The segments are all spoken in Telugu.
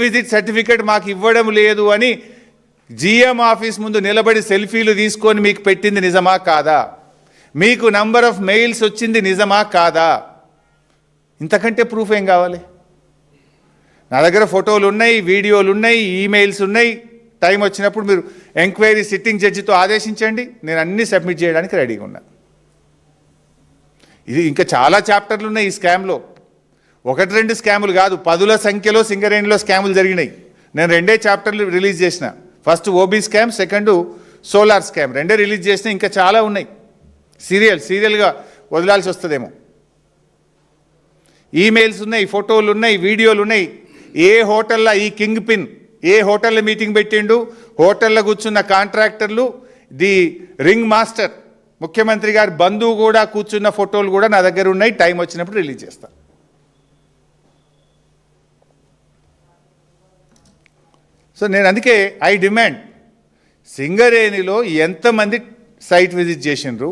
విజిట్ సర్టిఫికేట్ మాకు ఇవ్వడం లేదు అని జిఎం ఆఫీస్ ముందు నిలబడి సెల్ఫీలు తీసుకొని మీకు పెట్టింది నిజమా కాదా? మీకు నంబర్ ఆఫ్ మెయిల్స్ వచ్చింది నిజమా కాదా? ఇంతకంటే ప్రూఫ్ ఏం కావాలి? నా దగ్గర ఫోటోలు ఉన్నాయి వీడియోలు ఉన్నాయి ఈమెయిల్స్ ఉన్నాయి. టైం వచ్చినప్పుడు మీరు ఎంక్వైరీ సిట్టింగ్ జడ్జితో ఆదేశించండి. నేను అన్నీ సబ్మిట్ చేయడానికి రెడీగా ఉన్నా. ఇది ఇంకా చాలా చాప్టర్లు ఉన్నాయి ఈ స్కామ్లో ఒకటి రెండు స్కాములు కాదు పదుల సంఖ్యలో సింగరేణిలో స్కాములు జరిగినాయి. నేను రెండే చాప్టర్లు రిలీజ్ చేసిన. First OB scam second solar scam. రెండే రిలీజ్ చేసిన ఇంకా చాలా ఉన్నాయి. సీరియల్ సీరియల్గా వదలాల్సి వస్తుందేమో. ఈమెయిల్స్ ఉన్నాయి ఫోటోలు ఉన్నాయి వీడియోలు ఉన్నాయి. ఏ హోటల్లో ఈ కింగ్ పిన్ ఏ హోటల్లో మీటింగ్ పెట్టిండు? హోటల్లో కూర్చున్న కాంట్రాక్టర్లు ది రింగ్ మాస్టర్ ముఖ్యమంత్రి గారి బంధువు కూడా కూర్చున్న ఫోటోలు కూడా నా దగ్గర ఉన్నాయి. టైం వచ్చినప్పుడు రిలీజ్ చేస్తాను సో నేను అందుకే ఐ డిమాండ్ సింగరేణిలో ఎంతమంది సైట్ విజిట్ చేసిండ్రు?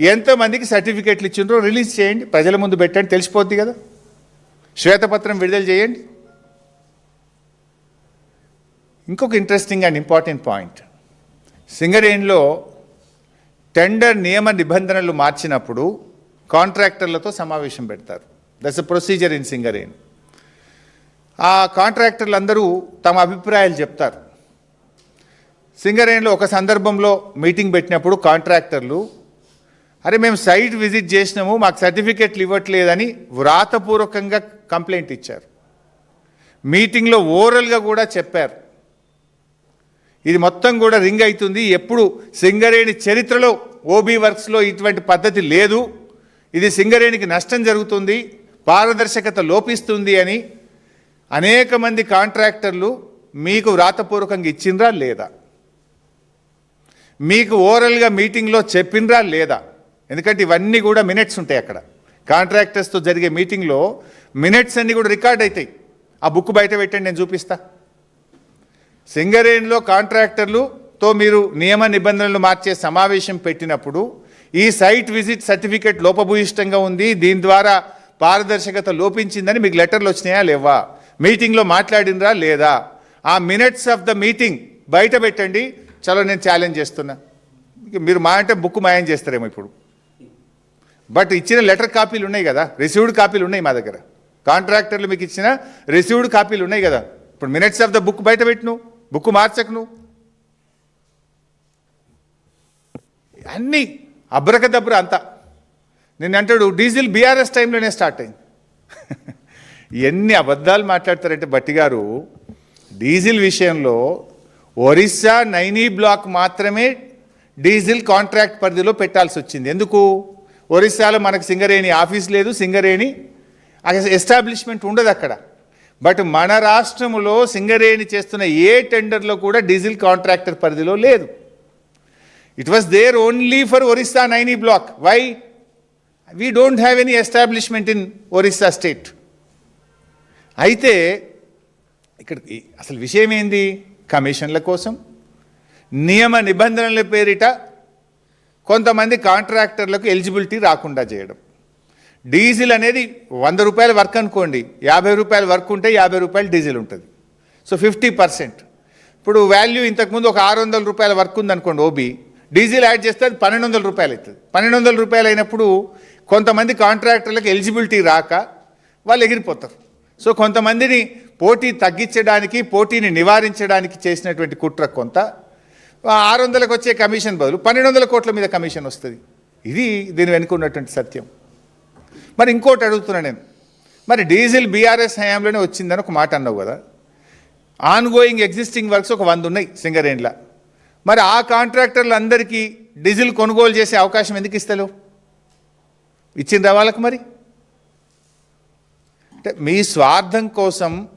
ఎంతమందికి సర్టిఫికేట్లు ఇచ్చిండ్రో రిలీజ్ చేయండి. ప్రజల ముందు పెట్టండి. తెలిసిపోద్ది కదా. శ్వేతపత్రం విడుదల చేయండి. ఇంకొక ఇంట్రెస్టింగ్ అండ్ ఇంపార్టెంట్ పాయింట్ సింగరేణిలో టెండర్ నియమ నిబంధనలు మార్చినప్పుడు కాంట్రాక్టర్లతో సమావేశం పెడతారు. That's a procedure in Singareni ఆ కాంట్రాక్టర్లు అందరూ తమ అభిప్రాయాలు చెప్తారు. సింగరేణిలో ఒక సందర్భంలో మీటింగ్ పెట్టినప్పుడు కాంట్రాక్టర్లు అరే మేము సైట్ విజిట్ చేసినాము మాకు సర్టిఫికెట్లు ఇవ్వట్లేదని వ్రాతపూర్వకంగా కంప్లైంట్ ఇచ్చారు. మీటింగ్లో ఓరల్గా కూడా చెప్పారు. ఇది మొత్తం కూడా రింగ్ అవుతుంది. ఎప్పుడు సింగరేణి చరిత్రలో ఓబీ వర్క్స్లో ఇటువంటి పద్ధతి లేదు. ఇది సింగరేణికి నష్టం జరుగుతుంది పారదర్శకత లోపిస్తుంది అని అనేక మంది కాంట్రాక్టర్లు మీకు వ్రాతపూర్వకంగా ఇచ్చిండ్రా లేదా? మీకు ఓవరల్గా మీటింగ్లో చెప్పిండ్రా లేదా? ఎందుకంటే ఇవన్నీ కూడా మినిట్స్ ఉంటాయి అక్కడ. కాంట్రాక్టర్స్తో జరిగే మీటింగ్లో మినిట్స్ అన్నీ కూడా రికార్డ్ అవుతాయి. ఆ బుక్ బయట పెట్టండి నేను చూపిస్తా. సింగరేణిలో కాంట్రాక్టర్లుతో మీరు నియమ నిబంధనలు మార్చే సమావేశం పెట్టినప్పుడు ఈ సైట్ విజిట్ సర్టిఫికేట్ లోపభూయిష్టంగా ఉంది. దీని ద్వారా పారదర్శకత లోపించిందని మీకు లెటర్లు వచ్చినాయా? లేవా? మీటింగ్లో మాట్లాడినరా లేదా? ఆ మినిట్స్ ఆఫ్ ద మీటింగ్ బయట పెట్టండి. చలో నేను ఛాలెంజ్ చేస్తున్నా. మీరు మా అంటే బుక్ మాయం చేస్తారేమో ఇప్పుడు. బట్ ఇచ్చిన లెటర్ కాపీలు ఉన్నాయి కదా. రిసీవ్డ్ కాపీలు ఉన్నాయి మా దగ్గర. కాంట్రాక్టర్లు మీకు ఇచ్చిన రిసీవ్డ్ కాపీలు ఉన్నాయి కదా. ఇప్పుడు మినిట్స్ ఆఫ్ ద బుక్ బయట పెట్టు. బుక్ మార్చకు. నువ్వు అన్నీ అబ్రకదబ్ర అంతా. నేను అంటాడు డీజిల్ బీఆర్ఎస్ టైంలోనే స్టార్ట్ అయింది. ఎన్ని అబద్ధాలు మాట్లాడతారంటే బట్టి గారు డీజిల్ విషయంలో ఒరిస్సా నైనీ బ్లాక్ మాత్రమే డీజిల్ కాంట్రాక్ట్ పరిధిలో పెట్టాల్సి వచ్చింది. ఎందుకు? ఒరిస్సాలో మనకు సింగరేణి ఆఫీస్ లేదు సింగరేణి ఎస్టాబ్లిష్మెంట్ ఉండదు అక్కడ. బట్ మన రాష్ట్రములో సింగరేణి చేస్తున్న ఏ టెండర్లో కూడా డీజిల్ కాంట్రాక్టర్ పరిధిలో లేదు. It was there only for Orissa Naini block. Why we don't have any establishment in Orissa state అయితే ఇక్కడ అసలు విషయం ఏంది? కమిషన్ల కోసం. నియమ నిబంధనల పేరిట కొంతమంది కాంట్రాక్టర్లకు ఎలిజిబిలిటీ రాకుండా చేయడం. డీజిల్ అనేది వంద రూపాయల వర్క్ అనుకోండి యాభై రూపాయల వర్క్ ఉంటే యాభై రూపాయలు డీజిల్ ఉంటుంది. So fifty percent. ఇప్పుడు వాల్యూ ఇంతకుముందు ఒక ఆరు వందల రూపాయల వర్క్ ఉందనుకోండి ఓబీ డీజిల్ యాడ్ చేస్తే అది పన్నెండు వందల రూపాయలు అవుతుంది. పన్నెండు వందల రూపాయలు అయినప్పుడు కొంతమంది కాంట్రాక్టర్లకు ఎలిజిబిలిటీ రాక వాళ్ళు ఎగిరిపోతారు. సో కొంతమందిని పోటీ తగ్గించడానికి పోటీని నివారించడానికి చేసినటువంటి కుట్ర కొంత. ఆరు వందలకు వచ్చే కమిషన్ బదులు పన్నెండు వందల కోట్ల మీద కమిషన్ వస్తుంది. ఇది దీని వెనుక ఉన్నటువంటి సత్యం. మరి ఇంకోటి అడుగుతున్నా నేను. మరి డీజిల్ బీఆర్ఎస్ హయాంలోనే వచ్చిందని ఒక మాట అన్నావు కదా. ఆన్గోయింగ్ ఎగ్జిస్టింగ్ వర్క్స్ ఒక వంద ఉన్నాయి సింగరేణిలో. మరి ఆ కాంట్రాక్టర్లు అందరికీ డీజిల్ కొనుగోలు చేసే అవకాశం ఎందుకు ఇస్తలేవు? ఇచ్చిన వాళ్ళకి మరి? అంటే మీ స్వార్థం కోసం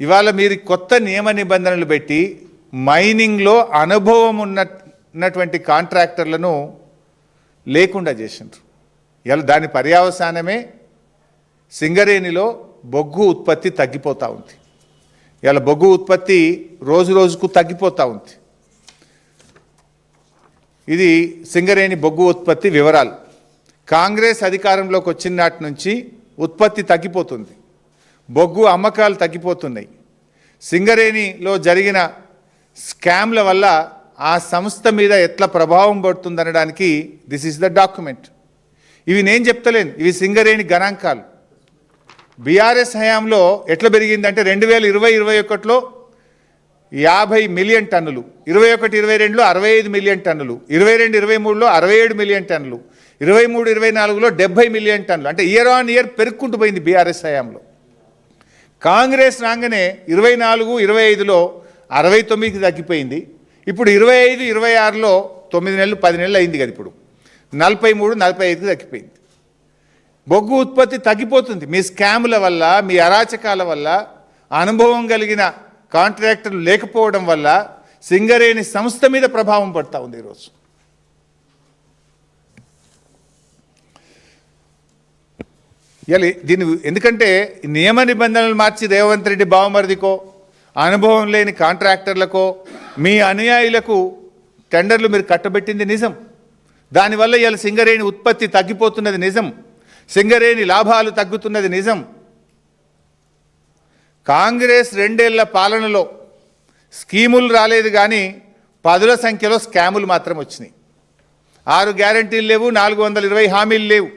ఇవాళ మీరు కొత్త నియమ నిబంధనలు పెట్టి మైనింగ్లో అనుభవం ఉన్న ఉన్నటువంటి కాంట్రాక్టర్లను లేకుండా చేసిండ్రు. ఇలా దాని పర్యావసానమే సింగరేణిలో బొగ్గు ఉత్పత్తి తగ్గిపోతూ ఉంది. ఇలా బొగ్గు ఉత్పత్తి రోజు రోజుకు తగ్గిపోతూ ఉంది. ఇది సింగరేణి బొగ్గు ఉత్పత్తి వివరాలు. కాంగ్రెస్ అధికారంలోకి వచ్చిన నాటి నుంచి ఉత్పత్తి తగ్గిపోతుంది. బొగ్గు అమ్మకాలు తగ్గిపోతున్నాయి. సింగరేణిలో జరిగిన స్కామ్ల వల్ల ఆ సంస్థ మీద ఎట్లా ప్రభావం పడుతుందనడానికి దిస్ ఈజ్ ద డాక్యుమెంట్. ఇవి నేను చెప్తలేను. ఇవి సింగరేణి గణాంకాలు. బీఆర్ఎస్ హయాంలో ఎట్లా పెరిగిందంటే రెండు వేల ఇరవై ఇరవై ఒకటిలో యాభై మిలియన్ టన్నులు ఇరవై ఒకటి ఇరవై రెండులో అరవై ఐదు మిలియన్ టన్నులు ఇరవై రెండు ఇరవై మూడులో అరవై ఏడు మిలియన్ టన్నులు ఇరవై మూడు ఇరవై నాలుగులో డెబ్బై మిలియన్ టన్నులు. అంటే ఇయర్ ఆన్ ఇయర్ పెరుక్కుంటూ పోయింది బీఆర్ఎస్ హయాంలో. కాంగ్రెస్ రాగానే ఇరవై నాలుగు ఇరవై ఐదులో అరవై తొమ్మిదికి తగ్గిపోయింది. ఇప్పుడు ఇరవై ఐదు ఇరవై ఆరులో తొమ్మిది నెలలు పది నెలలు అయింది కదా ఇప్పుడు. నలభై మూడు నలభై ఐదుకి తగ్గిపోయింది. బొగ్గు ఉత్పత్తి తగ్గిపోతుంది. మీ స్కాముల వల్ల మీ అరాచకాల వల్ల అనుభవం కలిగిన కాంట్రాక్టర్లు లేకపోవడం వల్ల సింగరేణి సంస్థ మీద ప్రభావం పడతా ఉంది ఈరోజు. ఇలా దీని ఎందుకంటే నియమ నిబంధనలు మార్చి రేవంత్ రెడ్డి బావమరిదికో అనుభవం లేని కాంట్రాక్టర్లకో మీ అనుయాయులకు టెండర్లు మీరు కట్టబెట్టింది నిజం. దానివల్ల ఇవాళ సింగరేణి ఉత్పత్తి తగ్గిపోతున్నది నిజం. సింగరేణి లాభాలు తగ్గుతున్నది నిజం. కాంగ్రెస్ రెండేళ్ళ పాలనలో స్కీములు రాలేదు కానీ పదుల సంఖ్యలో స్కాములు మాత్రం వచ్చినాయి. ఆరు గ్యారంటీలు లేవు నాలుగు వందల ఇరవై హామీలు లేవు.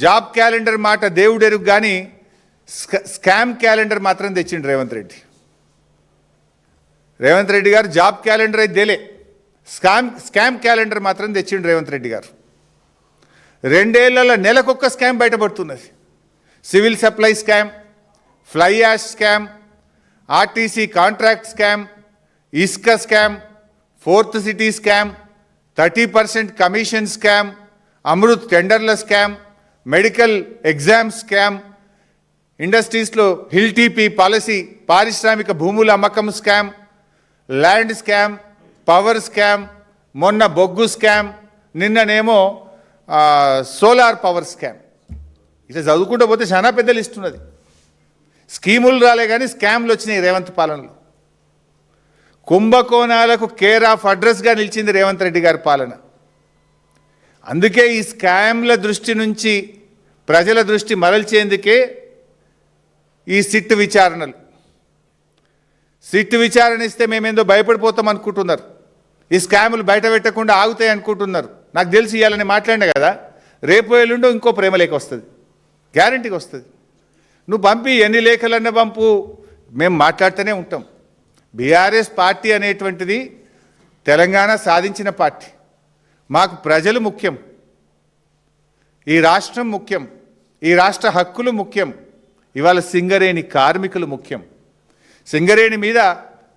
జాబ్ క్యాలెండర్ మాట దేవుడెరుగు కానీ స్కామ్ క్యాలెండర్ మాత్రం తెచ్చిండు రేవంత్ రెడ్డి. రేవంత్ రెడ్డి గారు జాబ్ క్యాలెండర్ అయితే దేలే స్కామ్ స్కామ్ క్యాలెండర్ మాత్రం తెచ్చిండు రేవంత్ రెడ్డి గారు. రెండేళ్ళలో నెలకొక్క scam బయటపడుతున్నది. Civil supply scam fly ash scam RTC contract scam ఇస్క scam fourth city scam thirty percent commission scam Amrut టెండర్ల స్కామ్ మెడికల్ ఎగ్జామ్ స్కామ్ ఇండస్ట్రీస్లో హిల్ టీపీ పాలసీ పారిశ్రామిక భూముల అమ్మకం scam land scam power scam మొన్న బొగ్గు స్కామ్ నిన్ననేమో సోలార్ పవర్ స్కామ్. ఇట్లా చదువుకుంటూ పోతే చాలా పెద్ద లిస్ట్ ఉన్నది. స్కీములు రాలే కానీ స్కామ్లు వచ్చినాయి రేవంత్ పాలనలో. కుంభకోణాలకు కేర్ ఆఫ్ అడ్రస్గా నిలిచింది రేవంత్ రెడ్డి గారి పాలన. అందుకే ఈ స్కామ్ల దృష్టి నుంచి ప్రజల దృష్టి మరల్చేందుకే ఈ సిట్ విచారణలు. సిట్ విచారణ ఇస్తే మేమేందో భయపడిపోతాం అనుకుంటున్నారు. ఈ స్కాములు బయట పెట్టకుండా ఆగుతాయి అనుకుంటున్నారు. నాకు తెలిసి ఇవ్వాలని మాట్లాడినా కదా రేపు ఎల్లుండో ఇంకో ప్రేమ లేఖ వస్తుంది. గ్యారంటీకి వస్తుంది. నువ్వు పంపి ఎన్ని లేఖలన్నా పంపు. మేము మాట్లాడుతూనే ఉంటాం. బీఆర్ఎస్ పార్టీ అనేటువంటిది తెలంగాణ సాధించిన పార్టీ. మాకు ప్రజలు ముఖ్యం. ఈ రాష్ట్రం ముఖ్యం. ఈ రాష్ట్ర హక్కులు ముఖ్యం. ఇవాళ సింగరేణి కార్మికులు ముఖ్యం. సింగరేణి మీద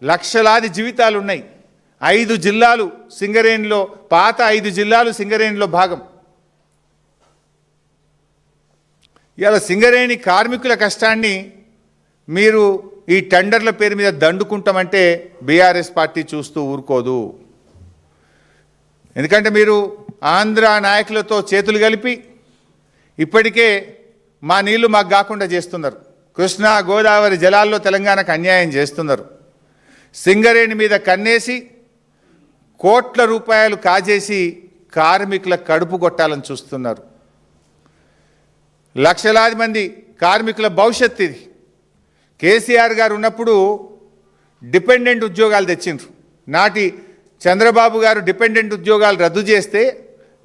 లక్షలాది జీవితాలు ఉన్నాయి ఐదు జిల్లాలు సింగరేణిలో పాత ఐదు జిల్లాలు సింగరేణిలో భాగం. ఇవాళ సింగరేణి కార్మికుల కష్టాన్ని మీరు ఈ టెండర్ల పేరు మీద దండుకుంటామంటే బీఆర్ఎస్ పార్టీ చూస్తూ ఊరుకోదు. ఎందుకంటే మీరు ఆంధ్ర నాయకులతో చేతులు కలిపి ఇప్పటికే మా నీళ్ళు మాకు కాకుండా చేస్తున్నారు. కృష్ణా గోదావరి జలాల్లో తెలంగాణకు అన్యాయం చేస్తున్నారు. సింగరేణి మీద కన్నేసి కోట్ల రూపాయలు కాజేసి కార్మికుల కడుపు కొట్టాలని చూస్తున్నారు. లక్షలాది మంది కార్మికుల భవిష్యత్తు ఇది. కేసీఆర్ గారు ఉన్నప్పుడు డిపెండెంట్ ఉద్యోగాలు తెచ్చిండ్రు. నాటి చంద్రబాబు గారు డిపెండెంట్ ఉద్యోగాలు రద్దు చేస్తే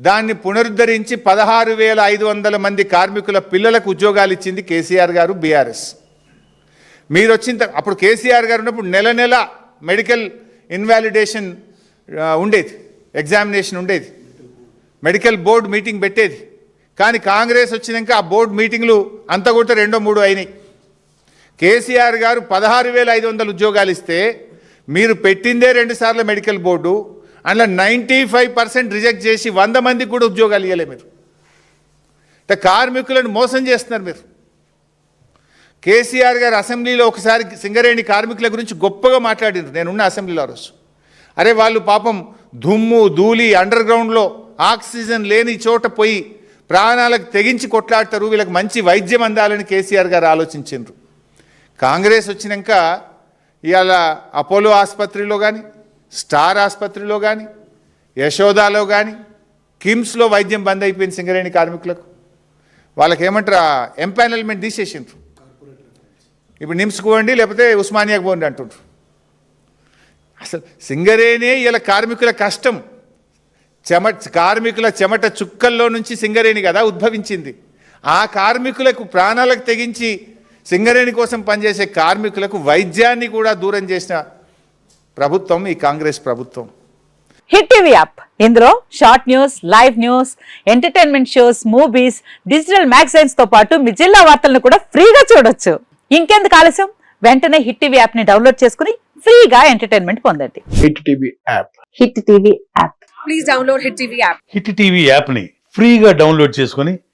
దాన్ని పునరుద్ధరించి పదహారు వేల ఐదు వందల మంది కార్మికుల పిల్లలకు ఉద్యోగాలు ఇచ్చింది కేసీఆర్ గారు బీఆర్ఎస్. మీరు వచ్చిన అప్పుడు కేసీఆర్ గారు ఉన్నప్పుడు నెల నెల మెడికల్ ఇన్వాలిడేషన్ ఉండేది ఎగ్జామినేషన్ ఉండేది. మెడికల్ బోర్డు మీటింగ్ పెట్టేది. కానీ కాంగ్రెస్ వచ్చినాక ఆ బోర్డు మీటింగ్లు అంత కూడా రెండో మూడో అయినాయి. కేసీఆర్ గారు పదహారు వేల ఐదు వందల ఉద్యోగాలు ఇస్తే మీరు పెట్టిందే రెండుసార్లు మెడికల్ బోర్డు అందులో నైంటీ ఫైవ్ పర్సెంట్ రిజెక్ట్ చేసి వంద మందికి కూడా ఉద్యోగాలు ఇవ్వలే మీరు. అంటే కార్మికులను మోసం చేస్తున్నారు మీరు. కేసీఆర్ గారు అసెంబ్లీలో ఒకసారి సింగరేణి కార్మికుల గురించి గొప్పగా మాట్లాడింది నేనున్న అసెంబ్లీలో రోజు. అరే వాళ్ళు పాపం దుమ్ము ధూళి అండర్ గ్రౌండ్లో ఆక్సిజన్ లేని చోట పోయి ప్రాణాలకు తెగించి కొట్లాడతారు. వీళ్ళకి మంచి వైద్యం అందాలని కేసీఆర్ గారు ఆలోచించారు కాంగ్రెస్ వచ్చినాక ఇవాళ అపోలో ఆసుపత్రిలో కానీ స్టార్ ఆసుపత్రిలో కానీ యశోదాలో కానీ కిమ్స్లో వైద్యం బంద్ అయిపోయింది సింగరేణి కార్మికులకు. వాళ్ళకి ఏమంటారు ఎంపానల్మెంట్ తీసేసిండ్రు. ఇప్పుడు నిమ్స్కు పోండి లేకపోతే ఉస్మానియాకు పోండి అంటుండ్రు. అసలు సింగరేణి ఇలా కార్మికుల కష్టం. చెమ కార్మికుల చెమట చుక్కల్లో నుంచి సింగరేణి కదా ఉద్భవించింది. ఆ కార్మికులకు ప్రాణాలకు తెగించి సింగరేణి కోసం పనిచేసే కార్మికులకు వైద్యాన్ని కూడా దూరం చేసిన ప్రభుత్వం ఈ కాంగ్రెస్ ప్రభుత్వం. Hit TV app. ఇందులో short news live news entertainment shows movies digital మ్యాగజైన్స్తో పాటు మీ జిల్లా వార్తలను కూడా ఫ్రీగా చూడొచ్చు. ఇంకెందుకు ఆలస్యం? వెంటనే హిట్ టీవీ యాప్ని డౌన్లోడ్ చేసుకుని ఫ్రీగా ఎంటర్టైన్మెంట్ పొందండి. Hit TV app. Hit TV app. Please download Hit TV app. Hit TV యాప్ని ఫ్రీగా డౌన్లోడ్ చేసుకొని